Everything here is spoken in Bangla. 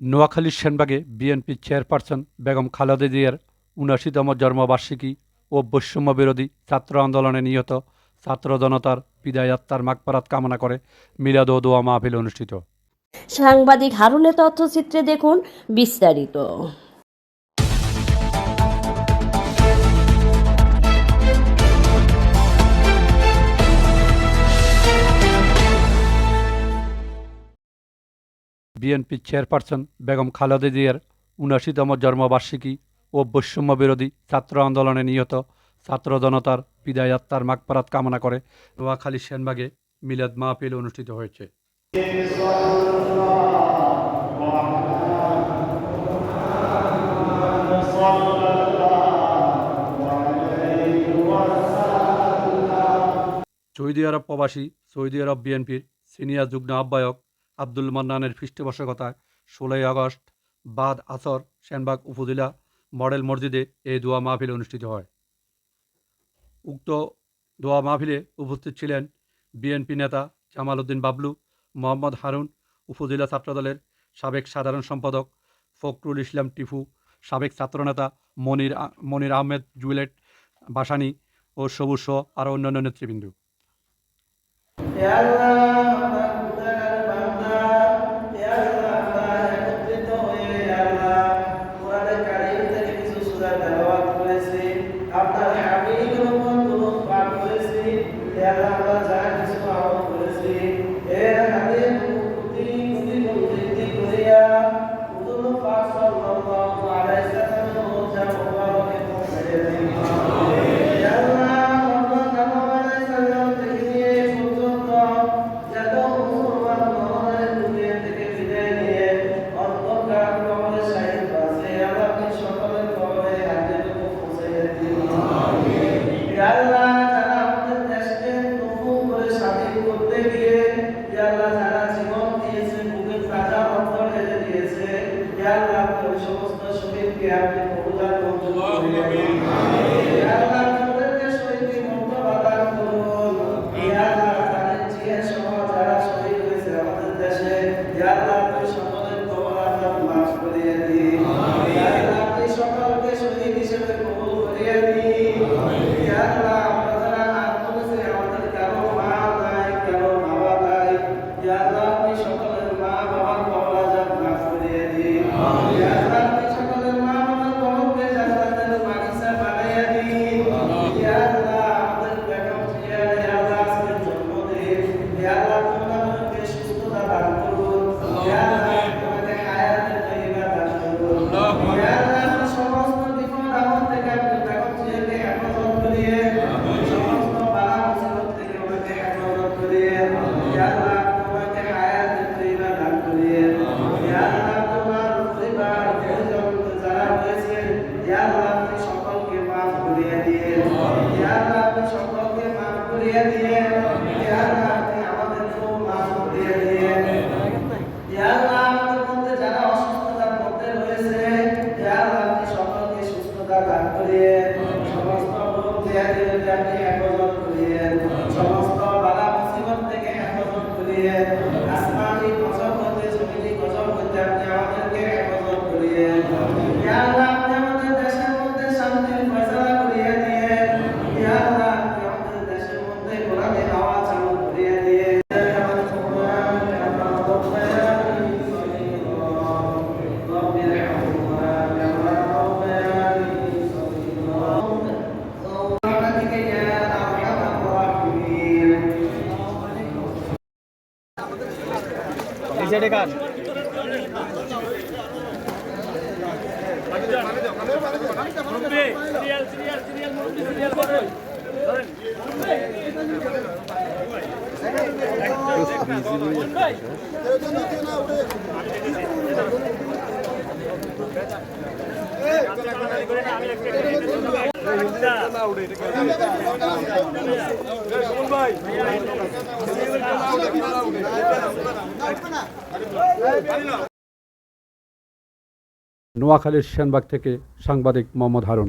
নোয়াখালীর সেনবাগে বিএনপি চেয়ারপারসন বেগম খালেদা জিয়ার উনাশিতম জন্মবার্ষিকী ও বৈষম্য বিরোধী ছাত্র আন্দোলনে নিহত ছাত্র জনতার বিদায়াত্মার মাগপারাত কামনা করে মিলাদ ও দোয়া মাহফিল অনুষ্ঠিত। সাংবাদিক হারুনে তথ্যচিত্রে দেখুন বিস্তারিত। বিএনপি চেয়ারপারসন বেগম খালেদা জিয়ার উনাশিতম জন্মবার্ষিকী ও বৈষম্য বিরোধী ছাত্র আন্দোলনে নিহত ছাত্র জনতার বিদায় আত্মার মাগপারাত কামনা করে নোয়াখালী সেনবাগে মিলাদ মাহফিল অনুষ্ঠিত হয়েছে। সৌদি আরব প্রবাসী সৌদি আরব বিএনপির সিনিয়র যুগ্ম আহ্বায়ক আব্দুল মান্নানের পৃষ্ঠপোষকতায় ষোলোই আগস্ট, বাদ আসর, সেনবাগ উপজেলা, মডেল মসজিদে এই দোয়া মাহফিল অনুষ্ঠিত হয়। উক্ত দোয়া মাহফিলে উপস্থিত ছিলেন বিএনপি নেতা জামাল উদ্দিন বাবলু, মোহাম্মদ হারুন উপজেলা ছাত্রদলের সাবেক সাধারণ সম্পাদক ফখরুল ইসলাম টিফু সাবেক ছাত্রনেতা মনির মনির আহমেদ জুয়েলেট বাসানি ও সবুজ সহ আরও অন্যান্য নেতৃবৃন্দ। সমস্ত শহীদকে আপনি কবুলার মঞ্জুর করিলেন আমিন दिया दिए সাইডে কার? আমি নোয়াখালীর সেনবাগ থেকে সাংবাদিক মোহাম্মদ হারুন।